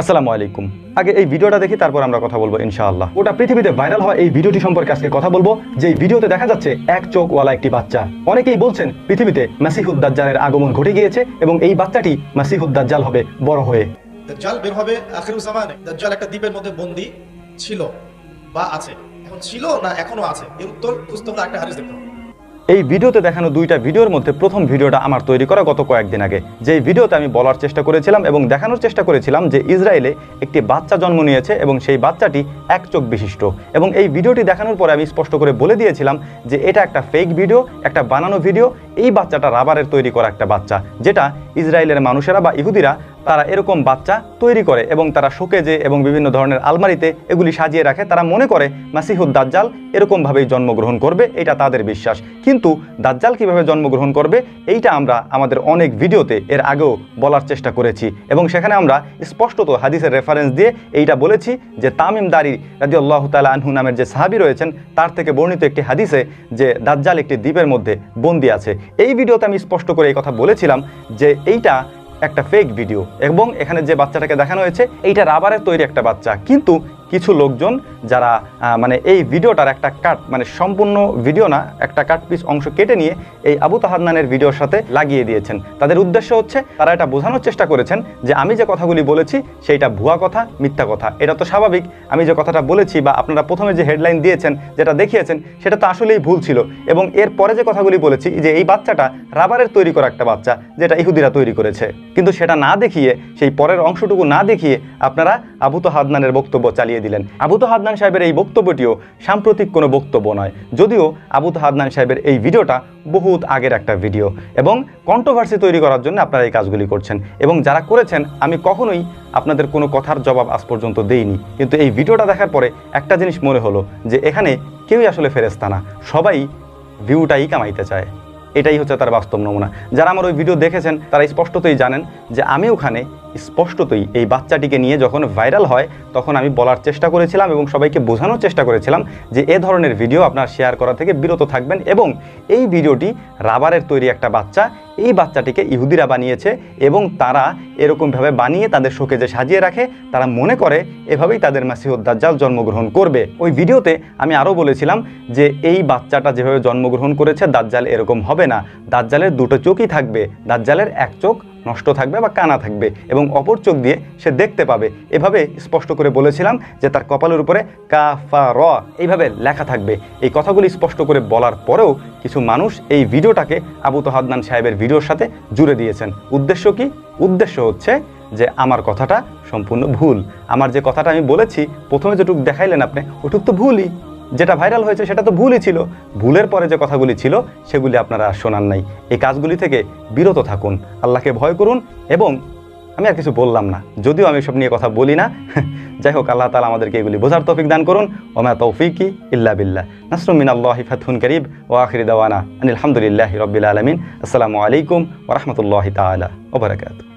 আসসালামু আলাইকুম। আগে এই ভিডিওটা দেখি তারপর আমরা কথা বলব, ইনশাআল্লাহ। ওটা পৃথিবীতে ভাইরাল হওয়া এই ভিডিওটি সম্পর্কে আজকে কথা বলব যে ভিডিওতে দেখা যাচ্ছে এক চোখওয়ালা একটি বাচ্চা। অনেকেই বলছেন, পৃথিবীতে মাসিহুদ্দাজ্জালের আগমন ঘটে গিয়েছে এবং এই বাচ্চাটি মাসিহুদ্দাজ্জাল হবে বড় হয়ে। দাজ্জাল বের হবে আখিরুজ্জামানে দাজ্জাল একটা দ্বীপের মধ্যে বন্দি ছিল বা আছে। এখন ছিল না এখনও আছে। এর উত্তর হলে একটা হাদিস দেখতে হবে। এই ভিডিওতে দেখানো দুইটা ভিডিওর মধ্যে প্রথম ভিডিওটা আমার তৈরি করা গত কয়েকদিন আগে। যেই ভিডিওতে আমি বলার চেষ্টা করেছিলাম এবং দেখানোর চেষ্টা করেছিলাম যে ইসরায়েলে একটি বাচ্চা জন্ম নিয়েছে এবং সেই বাচ্চাটি এক চোখ বিশিষ্ট। এবং এই ভিডিওটি দেখানোর পরে আমি স্পষ্ট করে বলে দিয়েছিলাম যে এটা একটা ফেক ভিডিও একটা বানানো ভিডিও এই বাচ্চাটা রাবারের তৈরি করা একটা বাচ্চা, যেটা ইসরায়েলের মানুষেরা বা ইহুদিরা তারা এরকম বাচ্চা তৈরি করে এবং তারা শোকেজে এবং বিভিন্ন ধরনের আলমারিতে এগুলি সাজিয়ে রাখে। তারা মনে করে মাসিহুদ দাজ্জাল এরকমভাবেই জন্মগ্রহণ করবে, এটা তাদের বিশ্বাস। কিন্তু দাজ্জাল কীভাবে জন্মগ্রহণ করবে, এইটা আমরা আমাদের অনেক ভিডিওতে এর আগেও বলার চেষ্টা করেছি এবং সেখানে আমরা স্পষ্টত হাদিসের রেফারেন্স দিয়ে এইটা বলেছি যে তামিম দারি রাজি আল্লাহ তালা আনহু নামের যে সাহাবি রয়েছেন, তার থেকে বর্ণিত একটি হাদিসে যে দাজ্জাল একটি দ্বীপের মধ্যে বন্দি আছে। এই ভিডিওতে আমি স্পষ্ট করে এই কথা বলেছিলাম যে এইটা একটা ফেক ভিডিও এবং এখানে যে বাচ্চাটাকে দেখানো হয়েছে, এইটা রাবারের তৈরি একটা বাচ্চা। কিন্তু কিছু লোকজন যারা মানে এই ভিডিওটার একটা কাট মানে সম্পূর্ণ ভিডিও না, একটা কাট পিস অংশ কেটে নিয়ে এই আবু তাহাদনানের ভিডিওর সাথে লাগিয়ে দিয়েছেন। তাদের উদ্দেশ্য হচ্ছে, তারা এটা বোঝানোর চেষ্টা করেছেন যে আমি যে কথাগুলি বলেছি, সেইটা ভুয়া কথা, মিথ্যা কথা। এটা তো স্বাভাবিক, আমি যে কথাটা বলেছি বা আপনারা প্রথমে যে হেডলাইন দিয়েছেন, যেটা দেখিয়েছেন, সেটা তো আসলেই ভুল ছিল। এবং এর পরে যে কথাগুলি বলেছি, যে এই বাচ্চাটা রাবারের তৈরি করা একটা বাচ্চা, যেটা ইহুদিরা তৈরি করেছে। কিন্তু সেটা না দেখিয়ে, সেই পরের অংশটুকু না দেখিয়ে আপনারা আবু তো হাদনানের বক্তব্য চালিয়ে দিলেন। আবু তো হাদনান সাহেবের এই বক্তব্যটিও সাম্প্রতিক কোনো বক্তব্য নয়। যদিও আবু তো হাদনান সাহেবের এই ভিডিওটা বহুত আগের একটা ভিডিও এবং কন্ট্রোভার্সি তৈরি করার জন্য আপনারা এই কাজগুলি করছেন এবং যারা করেছেন, আমি কখনোই আপনাদের কোনো কথার জবাব আজ পর্যন্ত দেইনি। কিন্তু এই ভিডিওটা দেখার পরে একটা জিনিস মনে হলো যে এখানে কেউই আসলে ফেরেস্তা না, সবাই ভিউটাই কামাইতে চায়। এটাই হচ্ছে তার বাস্তব নমুনা। যারা আমার ওই ভিডিও দেখেছেন, তারা স্পষ্টতই জানেন যে আমি ওখানে স্পষ্টতই এই বাচ্চাটিকে নিয়ে যখন ভাইরাল হয়, তখন আমি বলার চেষ্টা করেছিলাম এবং সবাইকে বোঝানোর চেষ্টা করেছিলাম যে এ ধরনের ভিডিও আপনার শেয়ার করা থেকে বিরত থাকবেন এবং এই ভিডিওটি রাবারের তৈরি একটা বাচ্চা, এই বাচ্চাটিকে ইহুদিরা বানিয়েছে এবং তারা এরকমভাবে বানিয়ে তাদের শোকেজে সাজিয়ে রাখে, তারা মনে করে এভাবেই তাদের মাসিহুদ্দাজ্জাল জন্মগ্রহণ করবে। ওই ভিডিওতে আমি আরও বলেছিলাম যে এই বাচ্চাটা যেভাবে জন্মগ্রহণ করেছে, দাজ্জাল এরকম হবে না। দাজ্জালের দুটো চোখই থাকবে, দাজ্জালের এক চোখ নষ্ট থাকবে বা কানা থাকবে এবং অপর চোখ দিয়ে সে দেখতে পাবে। এভাবে স্পষ্ট করে বলেছিলাম যে তার কপালের উপরে কা ফা র এইভাবে লেখা থাকবে। এই কথাগুলি স্পষ্ট করে বলার পরেও কিছু মানুষ এই ভিডিওটাকে আবু তহাদনান সাহেবের ভিডিওর সাথে জুড়ে দিয়েছেন। উদ্দেশ্য কি? উদ্দেশ্য হচ্ছে যে আমার কথাটা সম্পূর্ণ ভুল। আমার যে কথাটা আমি বলেছি, প্রথমে যেটুক দেখাইলেন আপনি, ওটুক তো ভুলই। যেটা ভাইরাল হয়েছে সেটা তো ভুলই ছিল। ভুলের পরে যে কথাগুলি ছিল, সেগুলি আপনারা আর শোনান নাই। এই কাজগুলি থেকে বিরত থাকুন, আল্লাহকে ভয় করুন এবং আমি আর কিছু বললাম না, যদিও আমি সব নিয়ে কথা বলি না। যাই হোক, আল্লাহ তালা আমাদেরকে এগুলি বোঝার তৌফিক দান করুন। ওমা তৌফিকি ইল্লা বিল্লাহ। নাসরুমিন আল্লাহ ফাতহুন করিব ও আখিরি দাওয়ানা আনিল হামদুলিল্লাহ রবিল আলমিন। আসসালামু আলাইকুম ওরহমতুল্লাহ তালা ওবরাকাতু